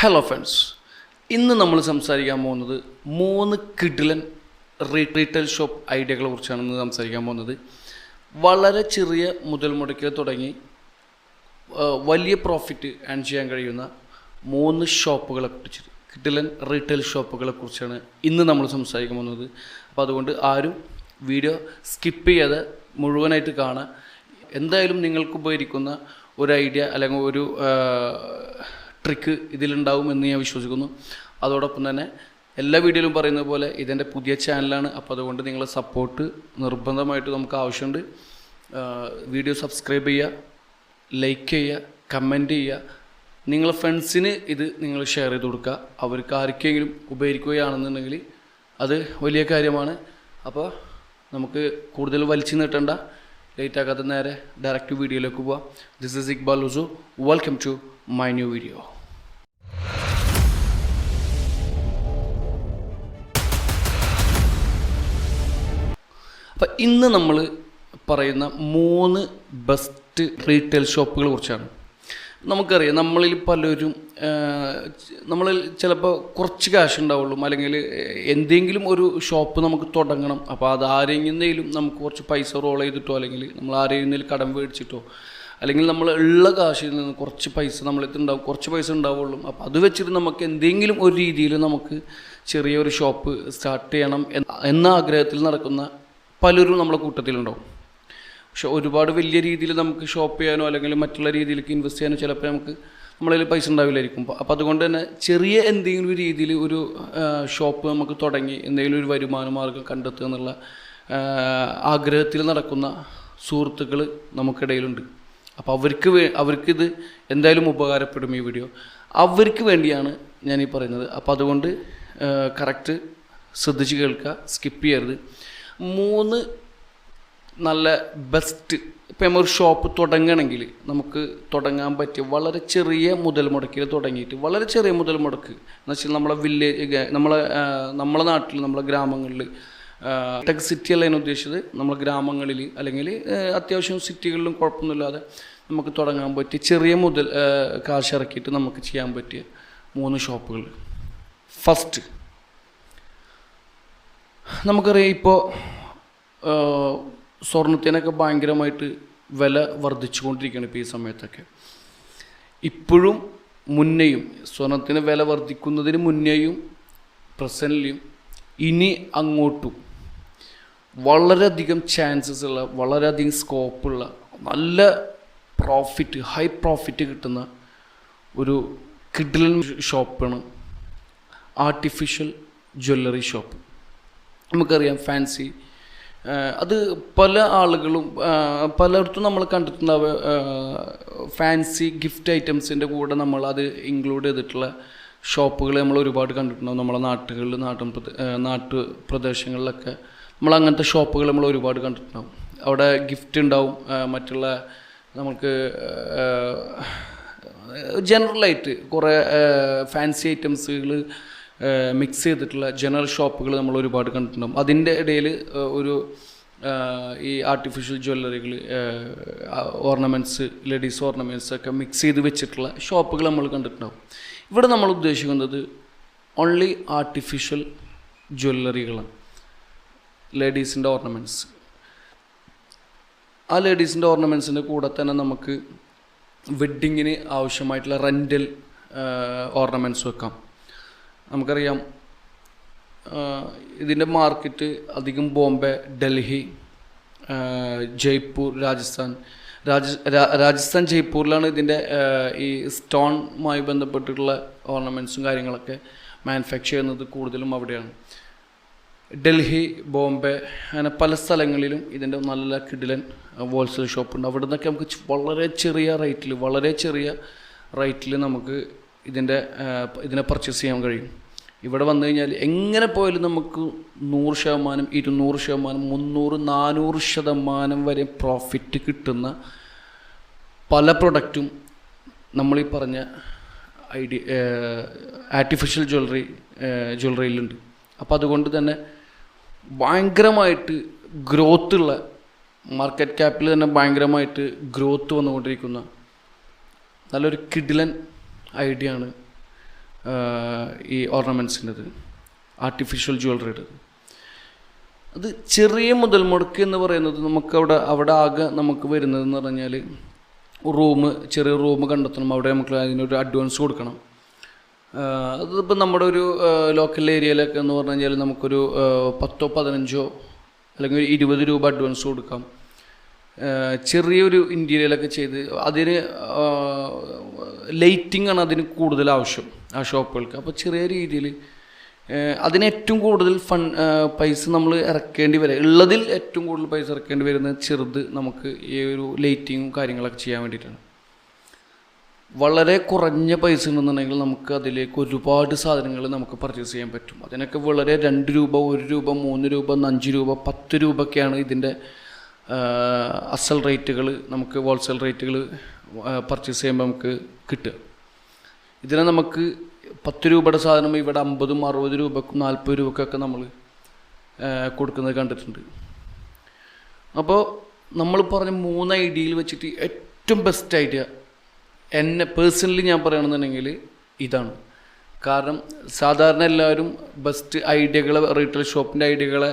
Hello friends ഇന്ന് നമ്മൾ സംസാരിക്കാൻ പോകുന്നത് മൂന്ന് കിഡിലൻ റീറ്റെയിൽ ഷോപ്പ് ഐഡിയകളെ കുറിച്ചാണ് ഇന്ന് സംസാരിക്കാൻ പോകുന്നത്. വളരെ ചെറിയ മുതൽ മുടക്കിൽ തുടങ്ങി വലിയ പ്രോഫിറ്റ് ഏൺ ചെയ്യാൻ കഴിയുന്ന മൂന്ന് ഷോപ്പുകളെ കുറിച്ച് കിഡിലൻ റീറ്റെയിൽ ഷോപ്പുകളെ കുറിച്ചാണ് ഇന്ന് നമ്മൾ സംസാരിക്കാൻ പോകുന്നത്. അപ്പോൾ അതുകൊണ്ട് ആരും വീഡിയോ സ്കിപ്പ് ചെയ്യാതെ മുഴുവനായിട്ട് കാണുക എന്തായാലും നിങ്ങൾക്ക് ഉപകരിക്കുന്ന ഒരു ഐഡിയ അല്ലെങ്കിൽ ഒരു ട്രിക്ക് ഇതിലുണ്ടാവും എന്ന് ഞാൻ വിശ്വസിക്കുന്നു. അതോടൊപ്പം തന്നെ എല്ലാ വീഡിയോയിലും പറയുന്നത് പോലെ ഇതെന്റെ പുതിയ ചാനലാണ് അപ്പോൾ അതുകൊണ്ട് നിങ്ങളെ സപ്പോർട്ട് നിർബന്ധമായിട്ട് നമുക്ക് ആവശ്യമുണ്ട്. വീഡിയോ സബ്സ്ക്രൈബ് ചെയ്യുക ലൈക്ക് ചെയ്യുക കമന്റ് ചെയ്യുക. നിങ്ങളെ ഫ്രണ്ട്സിന് ഇത് നിങ്ങൾ ഷെയർ ചെയ്ത് കൊടുക്കുക. അവർക്ക് ആർക്കെങ്കിലും ഉപകരിക്കുകയാണെന്നുണ്ടെങ്കിൽ അത് വലിയ കാര്യമാണ്. അപ്പോൾ നമുക്ക് കൂടുതൽ വലിച്ചു നീട്ടണ്ട. ലേറ്റ് ആക്കാത്ത നേരെ ഡയറക്റ്റ് വീഡിയോയിലേക്ക് പോവാം. This is Iqbal Usu welcome to my new video അപ്പം ഇന്ന് നമ്മൾ പറയുന്ന മൂന്ന് ബെസ്റ്റ് റീറ്റെയിൽ ഷോപ്പുകളെ കുറിച്ചാണ്. നമുക്കറിയാം നമ്മളിൽ പലരും നമ്മൾ ചിലപ്പോൾ കുറച്ച് കാശ് ഉണ്ടാവുള്ളൂ അല്ലെങ്കിൽ എന്തെങ്കിലും ഒരു ഷോപ്പ് നമുക്ക് തുടങ്ങണം. അപ്പോൾ അത് ആരെങ്കിലും നമുക്ക് കുറച്ച് പൈസ റോൾ ചെയ്തിട്ടോ അല്ലെങ്കിൽ നമ്മൾ ആരെങ്കിലും കടം മേടിച്ചിട്ടോ അല്ലെങ്കിൽ നമ്മൾ ഉള്ള കാശിൽ നിന്ന് കുറച്ച് പൈസ നമ്മൾ ഉണ്ടാവും കുറച്ച് പൈസ ഉണ്ടാവുള്ളൂ. അപ്പോൾ അത് വെച്ചിട്ട് നമുക്ക് എന്തെങ്കിലും ഒരു രീതിയിൽ നമുക്ക് ചെറിയൊരു ഷോപ്പ് സ്റ്റാർട്ട് ചെയ്യണം എന്ന- ആഗ്രഹത്തിൽ നടക്കുന്ന പലരും നമ്മുടെ കൂട്ടത്തിലുണ്ടാവും. പക്ഷെ ഒരുപാട് വലിയ രീതിയിൽ നമുക്ക് ഷോപ്പ് ചെയ്യാനോ അല്ലെങ്കിൽ മറ്റുള്ള രീതിയിലേക്ക് ഇൻവെസ്റ്റ് ചെയ്യാനോ ചിലപ്പോൾ നമുക്ക് നമ്മളതിൽ പൈസ ഉണ്ടാവില്ലായിരിക്കും. അപ്പോൾ അതുകൊണ്ട് തന്നെ ചെറിയ എന്തെങ്കിലും രീതിയിൽ ഒരു ഷോപ്പ് നമുക്ക് തുടങ്ങി എന്തെങ്കിലും ഒരു വരുമാന മാർഗം കണ്ടെത്തുക എന്നുള്ള ആഗ്രഹത്തിൽ നടക്കുന്ന സുഹൃത്തുക്കൾ നമുക്കിടയിലുണ്ട്. അപ്പോൾ അവർക്ക് വേ അവർക്കിത് എന്തായാലും ഉപകാരപ്പെടും ഈ വീഡിയോ. അവർക്ക് വേണ്ടിയാണ് ഞാൻ ഈ പറയുന്നത്. അപ്പോൾ അതുകൊണ്ട് കറക്റ്റ് ശ്രദ്ധിച്ച് കേൾക്കുക സ്കിപ്പ് ചെയ്യരുത്. മൂന്ന് നല്ല ബെസ്റ്റ് ഇപ്പം നമ്മൾ ഷോപ്പ് തുടങ്ങണമെങ്കിൽ നമുക്ക് തുടങ്ങാൻ പറ്റിയ വളരെ ചെറിയ മുതൽ മുടക്കിൽ തുടങ്ങിയിട്ട് വളരെ ചെറിയ മുതൽ മുടക്ക്. എന്ന് വെച്ചാൽ നമ്മളെ വില്ലേജ് നമ്മളെ നമ്മളെ നാട്ടിൽ നമ്മളെ ഗ്രാമങ്ങളിൽ ടെക് സിറ്റി അല്ല ഞാൻ ഉദ്ദേശിച്ചത്. നമ്മളെ ഗ്രാമങ്ങളിൽ അല്ലെങ്കിൽ അത്യാവശ്യം സിറ്റികളിലും കുഴപ്പമൊന്നുമില്ലാതെ നമുക്ക് തുടങ്ങാൻ പറ്റിയ ചെറിയ മുതൽ കാശ് ഇറക്കിയിട്ട് നമുക്ക് ചെയ്യാൻ പറ്റിയ മൂന്ന് ഷോപ്പുകൾ. ഫസ്റ്റ് നമുക്കറിയാം ഇപ്പോൾ സ്വർണത്തിനൊക്കെ ഭയങ്കരമായിട്ട് വില വർദ്ധിച്ചു കൊണ്ടിരിക്കുകയാണ് ഇപ്പോൾ ഈ സമയത്തൊക്കെ. ഇപ്പോഴും മുന്നേയും സ്വർണത്തിന് വില വർദ്ധിക്കുന്നതിന് മുന്നേയും പ്രസന്റിലും ഇനി അങ്ങോട്ടും വളരെയധികം ചാൻസസ് ഉള്ള വളരെയധികം സ്കോപ്പുള്ള നല്ല പ്രോഫിറ്റ് ഹൈ പ്രോഫിറ്റ് കിട്ടുന്ന ഒരു കിഡിലൻ ഷോപ്പാണ് ആർട്ടിഫിഷ്യൽ ജ്വല്ലറി ഷോപ്പ് നമുക്കറിയാം ഫാൻസി അത് പല ആളുകളും പലയിടത്തും നമ്മൾ കണ്ടിട്ടുണ്ടാവുക ഫാൻസി ഗിഫ്റ്റ് ഐറ്റംസിന്റെ കൂടെ നമ്മൾ അത് ഇൻക്ലൂഡ് ചെയ്തിട്ടുള്ള ഷോപ്പുകൾ നമ്മൾ ഒരുപാട് കണ്ടിട്ടുണ്ടാവും. നമ്മളെ നാട്ടുകളിൽ പ്രദേ നാട്ടു പ്രദേശങ്ങളിലൊക്കെ നമ്മൾ അങ്ങനത്തെ ഷോപ്പുകൾ നമ്മൾ ഒരുപാട് കണ്ടിട്ടുണ്ടാവും. അവിടെ ഗിഫ്റ്റ് ഉണ്ടാവും മറ്റുള്ള നമുക്ക് ജനറലായിട്ട് കുറേ ഫാൻസി ഐറ്റംസുകൾ മിക്സ് ചെയ്തിട്ടുള്ള ജനറൽ ഷോപ്പുകൾ നമ്മൾ ഒരുപാട് കണ്ടിട്ടുണ്ടാകും അതിന്റെ ഇടയിൽ ഒരു ഈ ആർട്ടിഫിഷ്യൽ ജ്വല്ലറികൾ ഓർണമെന്റ്സ് ലേഡീസ് ഓർണമെന്റ്സ് ഒക്കെ മിക്സ് ചെയ്ത് വെച്ചിട്ടുള്ള ഷോപ്പുകൾ നമ്മൾ കണ്ടിട്ടുണ്ടാകും ഇവിടെ നമ്മൾ ഉദ്ദേശിക്കുന്നത് ഓൺലി ആർട്ടിഫിഷ്യൽ ജ്വല്ലറികളാണ് ലേഡീസിന്റെ ഓർണമെന്റ്സ് ആ ലേഡീസിന്റെ ഓർണമെന്റ്സിന്റെ കൂടെ തന്നെ നമുക്ക് വെഡ്ഡിങ്ങിന് ആവശ്യമായിട്ടുള്ള റെന്റൽ ഓർണമെന്റ്സ് വെക്കാം. നമുക്കറിയാം ഇതിന്റെ മാർക്കറ്റ് അധികം ബോംബെ ഡൽഹി ജയ്പൂർ രാജസ്ഥാൻ രാജസ്ഥാൻ ജയ്പൂരിലാണ് ഇതിന്റെ ഈ സ്റ്റോണുമായി ബന്ധപ്പെട്ടിട്ടുള്ള ഓർണമെന്റ്സും കാര്യങ്ങളൊക്കെ മാനുഫാക്ചർ ചെയ്യുന്നത് കൂടുതലും അവിടെയാണ്. ഡൽഹി ബോംബെ അങ്ങനെ പല സ്ഥലങ്ങളിലും ഇതിന്റെ നല്ല കിഡിലൻ ഹോൾസെയിൽ ഷോപ്പുണ്ട് അവിടെ നിന്നൊക്കെ നമുക്ക് വളരെ ചെറിയ റേറ്റിൽ വളരെ ചെറിയ റേറ്റിൽ നമുക്ക് ഇതിന്റെ ഇതിനെ പർച്ചേസ് ചെയ്യാൻ കഴിയും. ഇവിടെ വന്നു കഴിഞ്ഞാൽ എങ്ങനെ പോയാലും നമുക്ക് നൂറ് ശതമാനം ഇരുന്നൂറ് ശതമാനം മുന്നൂറ് നാനൂറ് ശതമാനം വരെ പ്രോഫിറ്റ് കിട്ടുന്ന പല പ്രൊഡക്റ്റും നമ്മളീ പറഞ്ഞ ഐഡി ആർട്ടിഫിഷ്യൽ ജ്വല്ലറി ജ്വല്ലറിയിലുണ്ട് അപ്പോൾ അതുകൊണ്ട് തന്നെ ഭയങ്കരമായിട്ട് ഗ്രോത്ത് ഉള്ള മാർക്കറ്റ് ക്യാപ്പിൽ തന്നെ ഭയങ്കരമായിട്ട് ഗ്രോത്ത് വന്നുകൊണ്ടിരിക്കുന്ന നല്ലൊരു കിഡിലൻ ഐഡിയ ആണ് ഈ ഓർണമെന്റ്സിന്റെത് ആർട്ടിഫിഷ്യൽ ജ്വല്ലറിയുടെ അത് ചെറിയ മുതൽ മുടക്ക് എന്ന് പറയുന്നത് നമുക്ക് അവിടെ അവിടെ ആകെ നമുക്ക് വരുന്നതെന്ന് പറഞ്ഞാൽ റൂം ചെറിയ റൂം കണ്ടെത്തണം. അവിടെ നമുക്ക് അതിനൊരു അഡ്വാൻസ് കൊടുക്കണം. അതിപ്പോൾ നമ്മുടെ ഒരു ലോക്കൽ ഏരിയയിലൊക്കെ എന്ന് പറഞ്ഞു കഴിഞ്ഞാൽ നമുക്കൊരു പത്തോ പതിനഞ്ചോ അല്ലെങ്കിൽ ഒരു ഇരുപത് രൂപ അഡ്വാൻസ് കൊടുക്കാം. ചെറിയൊരു ഇന്റീരിയലൊക്കെ ചെയ്ത് അതിന് ലൈറ്റിംഗ് ആണ് അതിന് കൂടുതൽ ആവശ്യം ആ ഷോപ്പുകൾക്ക് അപ്പോൾ ചെറിയ രീതിയിൽ അതിന് ഏറ്റവും കൂടുതൽ ഫൺ പൈസ നമ്മൾ ഇറക്കേണ്ടി വരും. ഉള്ളതിൽ ഏറ്റവും കൂടുതൽ പൈസ ഇറക്കേണ്ടി വരുന്നത് ചെറുത് നമുക്ക് ഈ ഒരു ലൈറ്റിങ്ങും കാര്യങ്ങളൊക്കെ ചെയ്യാൻ വേണ്ടിയിട്ടാണ്. വളരെ കുറഞ്ഞ പൈസ ഉണ്ടെന്നുണ്ടെങ്കിൽ നമുക്ക് അതിലേക്ക് ഒരുപാട് സാധനങ്ങൾ നമുക്ക് പർച്ചേസ് ചെയ്യാൻ പറ്റും. അതിനൊക്കെ വളരെ രണ്ട് രൂപ ഒരു രൂപ മൂന്ന് രൂപ അഞ്ച് രൂപ പത്ത് രൂപയൊക്കെയാണ് ഇതിന്റെ അസൽ റേറ്റുകൾ നമുക്ക് ഹോൾസെയിൽ റേറ്റുകൾ പർച്ചേസ് ചെയ്യുമ്പോൾ നമുക്ക് കിട്ടുക. ഇതിനെ നമുക്ക് പത്ത് രൂപയുടെ സാധനം ഇവിടെ അമ്പതും അറുപത് രൂപക്കും നാൽപ്പത് രൂപക്കൊക്കെ നമ്മൾ കൊടുക്കുന്നത് കണ്ടിട്ടുണ്ട്. അപ്പോൾ നമ്മൾ പറഞ്ഞ മൂന്ന് ഐഡിയയിൽ വെച്ചിട്ട് ഏറ്റവും ബെസ്റ്റ് ഐഡിയ എന്നെ പേഴ്സണലി ഞാൻ പറയുകയാണെന്നുണ്ടെങ്കിൽ ഇതാണ്. കാരണം സാധാരണ എല്ലാവരും ബെസ്റ്റ് ഐഡിയകളെ റീറ്റെയിൽ ഷോപ്പിന്റെ ഐഡിയകളെ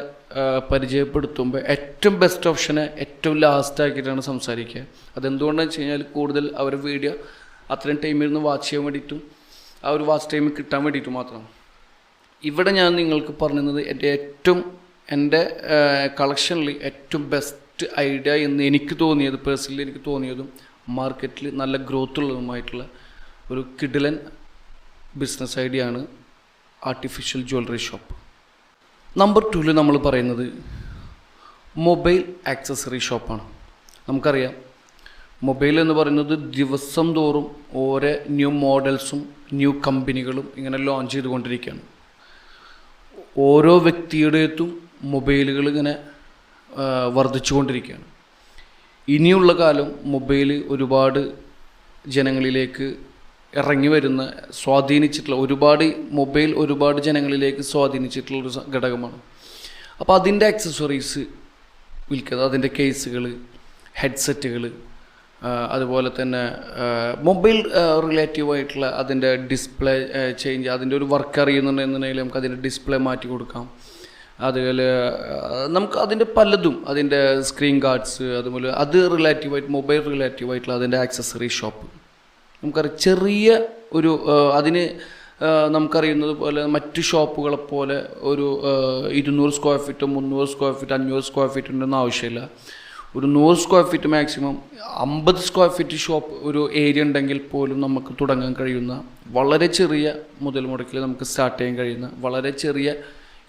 പരിചയപ്പെടുത്തുമ്പോൾ ഏറ്റവും ബെസ്റ്റ് ഓപ്ഷനെ ഏറ്റവും ലാസ്റ്റ് ആക്കിയിട്ടാണ് സംസാരിക്കുക. അതെന്തുകൊണ്ടാണെന്ന് വെച്ച് കഴിഞ്ഞാൽ കൂടുതൽ അവർ വീഡിയോ അത്രയും ടൈമിൽ നിന്ന് വാച്ച് ചെയ്യാൻ വേണ്ടിയിട്ടും ആ ഒരു വാച്ച് ടൈം കിട്ടാൻ വേണ്ടിയിട്ടും മാത്രം. ഇവിടെ ഞാൻ നിങ്ങൾക്ക് പറഞ്ഞത് എന്റെ ഏറ്റവും എന്റെ കളക്ഷനിൽ ഏറ്റവും ബെസ്റ്റ് ഐഡിയ എന്ന് എനിക്ക് തോന്നിയത് പേഴ്സണലി എനിക്ക് തോന്നിയതും മാർക്കറ്റിൽ നല്ല ഗ്രോത്ത് ഉള്ളതുമായിട്ടുള്ള ഒരു കിഡിലൻ ബിസിനസ് ഐഡിയ ആണ് ആർട്ടിഫിഷ്യൽ ജ്വല്ലറി ഷോപ്പ് നമ്പർ ടുവിൽ നമ്മൾ പറയുന്നത് മൊബൈൽ ആക്സസറി ഷോപ്പാണ് നമുക്കറിയാം മൊബൈൽ എന്ന് പറയുന്നത് ദിവസം തോറും ഓരോ ന്യൂ മോഡൽസും ന്യൂ കമ്പനികളും ഇങ്ങനെ ലോഞ്ച് ചെയ്തുകൊണ്ടിരിക്കുകയാണ്. ഓരോ വ്യക്തിയുടെയത്തും മൊബൈലുകൾ ഇങ്ങനെ വർദ്ധിച്ചുകൊണ്ടിരിക്കുകയാണ്. ഇനിയുള്ള കാലം മൊബൈൽ ഒരുപാട് ജനങ്ങളിലേക്ക് ഇറങ്ങി വരുന്ന സ്വാധീനിച്ചിട്ടുള്ള ഒരുപാട് മൊബൈൽ ഒരുപാട് ജനങ്ങളിലേക്ക് സ്വാധീനിച്ചിട്ടുള്ള ഒരു ഘടകമാണ്. അപ്പോൾ അതിന്റെ ആക്സസറീസ് വിൽക്കുന്നത് അതിന്റെ കേസുകൾ ഹെഡ്സെറ്റുകൾ അതുപോലെ തന്നെ മൊബൈൽ റിലേറ്റീവ് ആയിട്ടുള്ള അതിന്റെ ഡിസ്പ്ലേ ചേഞ്ച് അതിന്റെ ഒരു വർക്ക് അറിയുന്നുണ്ടെന്നുണ്ടെങ്കിൽ നമുക്ക് അതിന്റെ ഡിസ്പ്ലേ മാറ്റി കൊടുക്കാം. അതുപോലെ നമുക്ക് അതിന്റെ പലതും അതിന്റെ സ്ക്രീൻ ഗാർഡ്സ് അതുപോലെ അത് റിലേറ്റീവായിട്ട് മൊബൈൽ റിലേറ്റീവായിട്ടുള്ള അതിന്റെ ആക്സസറി ഷോപ്പ് നമുക്കറിയാം ചെറിയ ഒരു അതിന് നമുക്കറിയുന്നത് പോലെ മറ്റ് ഷോപ്പുകളെ പോലെ ഒരു ഇരുന്നൂറ് സ്ക്വയർ ഫീറ്റ് മുന്നൂറ് സ്ക്വയർ ഫീറ്റ് അഞ്ഞൂറ് സ്ക്വയർ ഫീറ്റ് ഉണ്ടെന്ന് ആവശ്യമില്ല. ഒരു നൂറ് സ്ക്വയർ ഫീറ്റ് മാക്സിമം അമ്പത് സ്ക്വയർ ഫീറ്റ് ഷോപ്പ് ഒരു ഏരിയ ഉണ്ടെങ്കിൽ പോലും നമുക്ക് തുടങ്ങാൻ കഴിയുന്ന വളരെ ചെറിയ മുതൽ മുടക്കിൽ നമുക്ക് സ്റ്റാർട്ട് ചെയ്യാൻ കഴിയുന്ന വളരെ ചെറിയ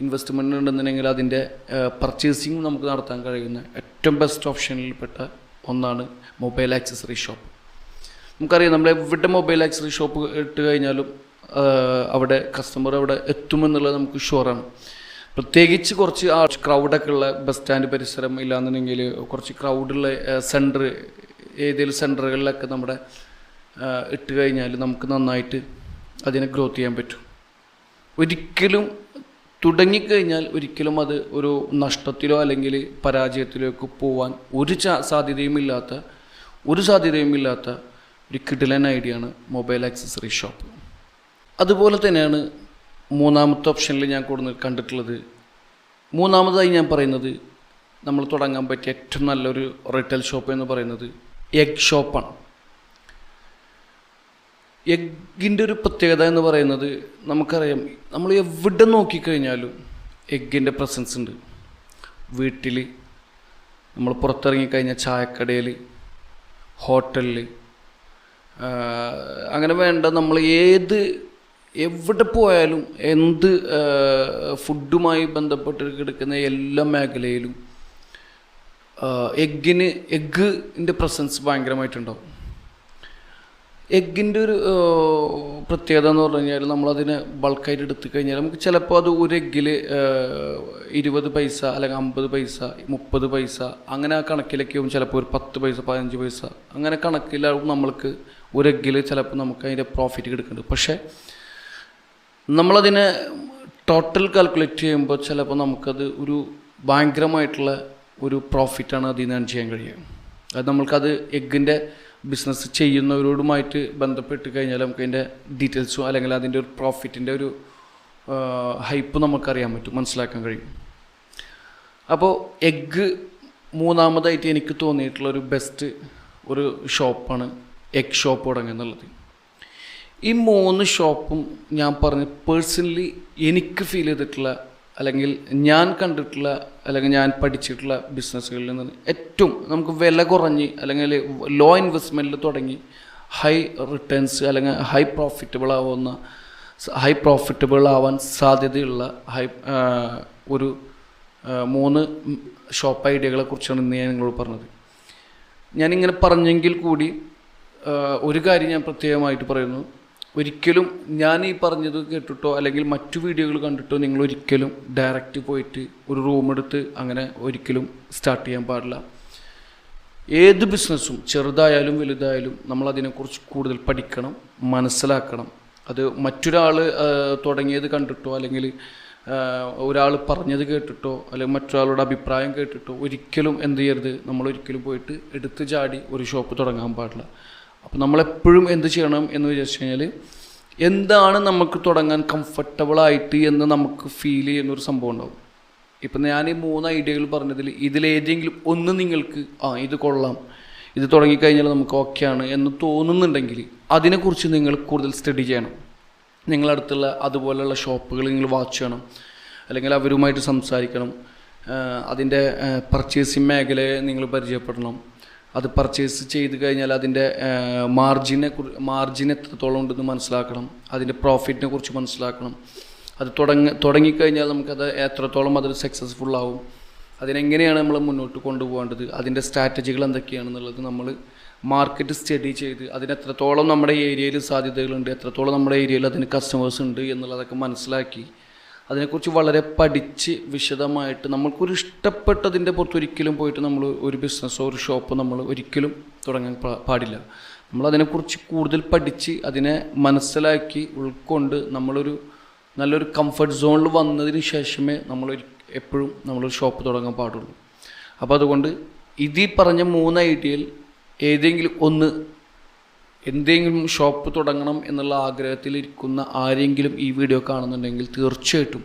ഇൻവെസ്റ്റ്മെന്റ് ഉണ്ടെന്നുണ്ടെങ്കിൽ അതിന്റെ പർച്ചേസിങ് നമുക്ക് നടത്താൻ കഴിയുന്ന ഏറ്റവും ബെസ്റ്റ് ഓപ്ഷനിൽപ്പെട്ട ഒന്നാണ് മൊബൈൽ ആക്സസറി ഷോപ്പ് നമുക്കറിയാം നമ്മൾ എവിടെ മൊബൈൽ ആക്സസറി ഷോപ്പ് ഇട്ട് കഴിഞ്ഞാലും അവിടെ കസ്റ്റമർ അവിടെ എത്തുമെന്നുള്ളത് നമുക്ക് ഷുവറാണ് പ്രത്യേകിച്ച് കുറച്ച് ആ ക്രൗഡൊക്കെ ഉള്ള ബസ് സ്റ്റാൻഡ് പരിസരം ഇല്ലാന്നുണ്ടെങ്കിൽ കുറച്ച് ക്രൗഡുള്ള സെന്റർ ഏതെങ്കിലും സെന്ററുകളിലൊക്കെ നമ്മുടെ ഇട്ട് കഴിഞ്ഞാൽ നമുക്ക് നന്നായിട്ട് അതിനെ ഗ്രോത്ത് ചെയ്യാൻ പറ്റും. ഒരിക്കലും തുടങ്ങിക്കഴിഞ്ഞാൽ ഒരിക്കലും അത് ഒരു നഷ്ടത്തിലോ അല്ലെങ്കിൽ പരാജയത്തിലേക്ക് പോവാൻ ഒരു സാധ്യതയുമില്ലാത്ത ഒരു സാധ്യതയുമില്ലാത്ത ഒരു കിടിലൻ ഐഡിയയാണ് മൊബൈൽ ആക്സസറി ഷോപ്പ്. അതുപോലെ തന്നെയാണ് മൂന്നാമത്തെ ഓപ്ഷനിൽ ഞാൻ കൂടുതൽ കണ്ടിട്ടുള്ളത്. മൂന്നാമതായി ഞാൻ പറയുന്നത് നമ്മൾ തുടങ്ങാൻ പറ്റിയ ഏറ്റവും നല്ലൊരു റീറ്റെയിൽ ഷോപ്പ് എന്ന് പറയുന്നത് എഗ് ഷോപ്പാണ് എഗ്ഗിന്റെ ഒരു പ്രത്യേകത എന്ന് പറയുന്നത് നമുക്കറിയാം. നമ്മൾ എവിടെ നോക്കിക്കഴിഞ്ഞാലും എഗ്ഗിന്റെ പ്രസൻസ് ഉണ്ട്. വീട്ടിൽ നമ്മൾ പുറത്തിറങ്ങിക്കഴിഞ്ഞാൽ ചായക്കടയിൽ ഹോട്ടലിൽ അങ്ങനെ വേണ്ട നമ്മൾ ഏത് എവിടെ പോയാലും എന്ത് ഫുഡുമായി ബന്ധപ്പെട്ട് കിടക്കുന്ന എല്ലാ മേഖലയിലും എഗ്ഗിന് എഗ്ഗിന്റെ പ്രസൻസ് ഭയങ്കരമായിട്ടുണ്ടാവും. എഗ്ഗിന്റെ ഒരു പ്രത്യേകത എന്ന് പറഞ്ഞു കഴിഞ്ഞാൽ നമ്മളതിനെ ബൾക്കായിട്ട് എടുത്തു കഴിഞ്ഞാൽ നമുക്ക് ചിലപ്പോൾ അത് ഒരു എഗ്ഗിൽ ഇരുപത് പൈസ അല്ലെങ്കിൽ അമ്പത് പൈസ മുപ്പത് പൈസ അങ്ങനെ ആ കണക്കിലൊക്കെയാവും ചിലപ്പോൾ ഒരു പത്ത് പൈസ പതിനഞ്ച് പൈസ. അങ്ങനെ കണക്കിലാവും നമ്മൾക്ക് ഒരു എഗ്ഗിൽ ചിലപ്പോൾ നമുക്ക് അതിന്റെ പ്രോഫിറ്റ് കിടക്കുന്നുണ്ട് പക്ഷേ നമ്മളതിനെ ടോട്ടൽ കാൽക്കുലേറ്റ് ചെയ്യുമ്പോൾ ചിലപ്പോൾ നമുക്കത് ഒരു ഭയങ്കരമായിട്ടുള്ള ഒരു പ്രോഫിറ്റാണ് അതിൽ നിന്ന് ചെയ്യാൻ കഴിയുക. അത് നമ്മൾക്കത് എഗ്ഗിന്റെ ബിസിനസ് ചെയ്യുന്നവരോടുമായിട്ട് ബന്ധപ്പെട്ട് കഴിഞ്ഞാൽ നമുക്ക് അതിന്റെ ഡീറ്റെയിൽസും അല്ലെങ്കിൽ അതിന്റെ ഒരു പ്രോഫിറ്റിന്റെ ഒരു ഹൈപ്പ് നമുക്കറിയാൻ പറ്റും. മനസ്സിലാക്കാൻ കഴിയും. അപ്പോൾ എഗ്ഗ് മൂന്നാമതായിട്ട് എനിക്ക് തോന്നിയിട്ടുള്ള ഒരു ബെസ്റ്റ് ഒരു ഷോപ്പാണ് എഗ് ഷോപ്പ് തുടങ്ങുക എന്നുള്ളത്. ഈ മൂന്ന് ഷോപ്പും ഞാൻ പറഞ്ഞ് പേഴ്സണലി എനിക്ക് ഫീൽ ചെയ്തിട്ടുള്ള അല്ലെങ്കിൽ ഞാൻ കണ്ടിട്ടുള്ള അല്ലെങ്കിൽ ഞാൻ പഠിച്ചിട്ടുള്ള ബിസിനസ്സുകളിൽ നിന്ന് ഏറ്റവും നമുക്ക് വില കുറഞ്ഞ് അല്ലെങ്കിൽ ലോ ഇൻവെസ്റ്റ്മെന്റിൽ തുടങ്ങി ഹൈ റിട്ടേൺസ് അല്ലെങ്കിൽ ഹൈ പ്രോഫിറ്റബിൾ ആവുന്ന ഹൈ പ്രോഫിറ്റബിൾ ആവാൻ സാധ്യതയുള്ള ഹൈ ഒരു മൂന്ന് ഷോപ്പ് ഐഡിയകളെ കുറിച്ചാണ് ഇന്ന് ഞാൻ നിങ്ങളോട് പറഞ്ഞത്. ഞാനിങ്ങനെ പറഞ്ഞെങ്കിൽ കൂടി ഒരു കാര്യം ഞാൻ പ്രത്യേകമായിട്ട് പറയുന്നു. ഒരിക്കലും ഞാൻ ഈ പറഞ്ഞത് കേട്ടിട്ടോ അല്ലെങ്കിൽ മറ്റു വീഡിയോകൾ കണ്ടിട്ടോ നിങ്ങൾ ഒരിക്കലും ഡയറക്റ്റ് പോയിട്ട് ഒരു റൂം എടുത്ത് അങ്ങനെ ഒരിക്കലും സ്റ്റാർട്ട് ചെയ്യാൻ പാടില്ല. ഏത് ബിസിനസ്സും ചെറുതായാലും വലുതായാലും നമ്മൾ അതിനെക്കുറിച്ച് കൂടുതൽ പഠിക്കണം മനസ്സിലാക്കണം. അത് മറ്റൊരാൾ തുടങ്ങിയത് കണ്ടിട്ടോ അല്ലെങ്കിൽ ഒരാൾ പറഞ്ഞത് കേട്ടിട്ടോ അല്ലെങ്കിൽ മറ്റൊരാളുടെ അഭിപ്രായം കേട്ടിട്ടോ ഒരിക്കലും എന്ത് ചെയ്യരുത്. നമ്മൾ ഒരിക്കലും പോയിട്ട് എടുത്ത് ചാടി ഒരു ഷോപ്പ് തുടങ്ങാൻ പാടില്ല. അപ്പോൾ നമ്മളെപ്പോഴും എന്ത് ചെയ്യണം എന്ന് വിചാരിച്ചു കഴിഞ്ഞാൽ എന്താണ് നമുക്ക് തുടങ്ങാൻ കംഫർട്ടബിളായിട്ട് എന്ന് നമുക്ക് ഫീൽ ചെയ്യുന്നൊരു സംഭവം ഉണ്ടാവും. ഇപ്പം ഞാൻ ഈ മൂന്ന് ഐഡിയകൾ പറഞ്ഞതിൽ ഇതിലേതെങ്കിലും ഒന്ന് നിങ്ങൾക്ക് ആ ഇത് കൊള്ളാം ഇത് തുടങ്ങിക്കഴിഞ്ഞാൽ നമുക്ക് ഓക്കെയാണ് എന്ന് തോന്നുന്നുണ്ടെങ്കിൽ അതിനെക്കുറിച്ച് നിങ്ങൾ കൂടുതൽ സ്റ്റഡി ചെയ്യണം. നിങ്ങളടുത്തുള്ള അതുപോലെയുള്ള ഷോപ്പുകൾ നിങ്ങൾ വാച്ച് ചെയ്യണം. അല്ലെങ്കിൽ അവരുമായിട്ട് സംസാരിക്കണം. അതിന്റെ പർച്ചേസിങ് മേഖലയെ നിങ്ങൾ പരിചയപ്പെടണം. അത് പർച്ചേസ് ചെയ്ത് കഴിഞ്ഞാൽ അതിന്റെ മാർജിനെ മാർജിൻ എത്രത്തോളം ഉണ്ടെന്ന് മനസ്സിലാക്കണം അതിന്റെ പ്രോഫിറ്റിനെ കുറിച്ച് മനസ്സിലാക്കണം. അത് തുടങ്ങി തുടങ്ങിക്കഴിഞ്ഞാൽ നമുക്കത് എത്രത്തോളം അതിൽ സക്സസ്ഫുൾ ആവും അതിനെങ്ങനെയാണ് നമ്മൾ മുന്നോട്ട് കൊണ്ടുപോകേണ്ടത് അതിന്റെ സ്ട്രാറ്റജികൾ എന്തൊക്കെയാണെന്നുള്ളത് നമ്മൾ മാർക്കറ്റ് സ്റ്റഡി ചെയ്ത് അതിന് എത്രത്തോളം നമ്മുടെ ഏരിയയിൽ സാധ്യതകളുണ്ട് എത്രത്തോളം നമ്മുടെ ഏരിയയിൽ അതിന് കസ്റ്റമേഴ്സ് ഉണ്ട് എന്നുള്ളതൊക്കെ മനസ്സിലാക്കി അതിനെക്കുറിച്ച് വളരെ പഠിച്ച് വിശദമായിട്ട് നമ്മൾക്കൊരു ഇഷ്ടപ്പെട്ടതിന്റെ പുറത്ത് ഒരിക്കലും പോയിട്ട് നമ്മൾ ഒരു ബിസിനസ്സോ ഒരു ഷോപ്പോ നമ്മൾ ഒരിക്കലും തുടങ്ങാൻ പാടില്ല. നമ്മൾ അതിനെക്കുറിച്ച് കൂടുതൽ പഠിച്ച് അതിനെ മനസ്സിലാക്കി ഉൾക്കൊണ്ട് നമ്മളൊരു നല്ലൊരു കംഫർട്ട് സോണിൽ വന്നതിന് ശേഷമേ നമ്മൾ എപ്പോഴും നമ്മളൊരു ഷോപ്പ് തുടങ്ങാൻ പാടുള്ളൂ. അപ്പോൾ അതുകൊണ്ട് ഇതീ പറഞ്ഞ മൂന്ന് ഐഡിയയിൽ ഏതെങ്കിലും ഒന്ന് എന്തെങ്കിലും ഷോപ്പ് തുടങ്ങണം എന്നുള്ള ആഗ്രഹത്തിലിരിക്കുന്ന ആരെങ്കിലും ഈ വീഡിയോ കാണുന്നുണ്ടെങ്കിൽ തീർച്ചയായിട്ടും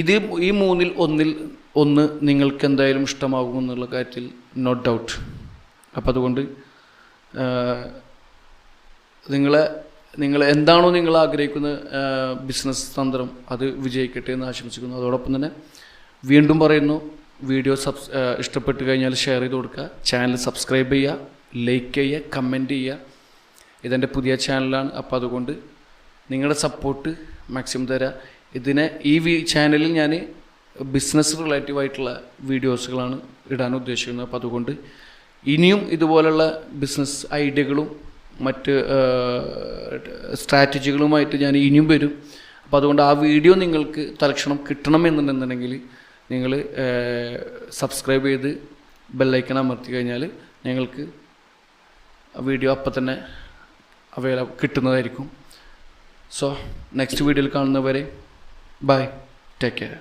ഇത് ഈ മൂന്നിൽ ഒന്നിൽ ഒന്ന് നിങ്ങൾക്ക് എന്തായാലും ഇഷ്ടമാകും എന്നുള്ള കാര്യത്തിൽ നോ ഡൗട്ട് അപ്പം അതുകൊണ്ട് നിങ്ങളെ നിങ്ങൾ എന്താണോ നിങ്ങൾ ആഗ്രഹിക്കുന്ന ബിസിനസ് തന്ത്രം അത് വിജയിക്കട്ടെ എന്ന് ആശംസിക്കുന്നു. അതോടൊപ്പം തന്നെ വീണ്ടും പറയുന്നു വീഡിയോ സബ്സ് ഇഷ്ടപ്പെട്ട് കഴിഞ്ഞാൽ ഷെയർ ചെയ്ത് കൊടുക്കുക. ചാനൽ സബ്സ്ക്രൈബ് ചെയ്യുക ലൈക്ക് ചെയ്യുക കമന്റ് ചെയ്യുക. ഇതെന്റെ പുതിയ ചാനലാണ് അപ്പോൾ അതുകൊണ്ട് നിങ്ങളുടെ സപ്പോർട്ട് മാക്സിമം തരാം. ഇതിനെ ഈ ചാനലിൽ ഞാൻ ബിസിനസ് റിലേറ്റീവ് ആയിട്ടുള്ള വീഡിയോസുകളാണ് ഇടാൻ ഉദ്ദേശിക്കുന്നത്. അപ്പോൾ അതുകൊണ്ട് ഇനിയും ഇതുപോലുള്ള ബിസിനസ് ഐഡിയകളും മറ്റ് സ്ട്രാറ്റജികളുമായിട്ട് ഞാൻ ഇനിയും വരും. അപ്പോൾ അതുകൊണ്ട് ആ വീഡിയോ നിങ്ങൾക്ക് തലക്ഷണം കിട്ടണമെന്നുണ്ടെന്നുണ്ടെങ്കിൽ നിങ്ങൾ സബ്സ്ക്രൈബ് ചെയ്ത് ബെല്ലൈക്കൺ അമർത്തി കഴിഞ്ഞാൽ ഞങ്ങൾക്ക് വീഡിയോ അപ്പം തന്നെ അവൈലബിൾ കിട്ടുന്നതായിരിക്കും. സോ നെക്സ്റ്റ് വീഡിയോയിൽ കാണുന്നവരെ ബൈ ടേക്ക് കെയർ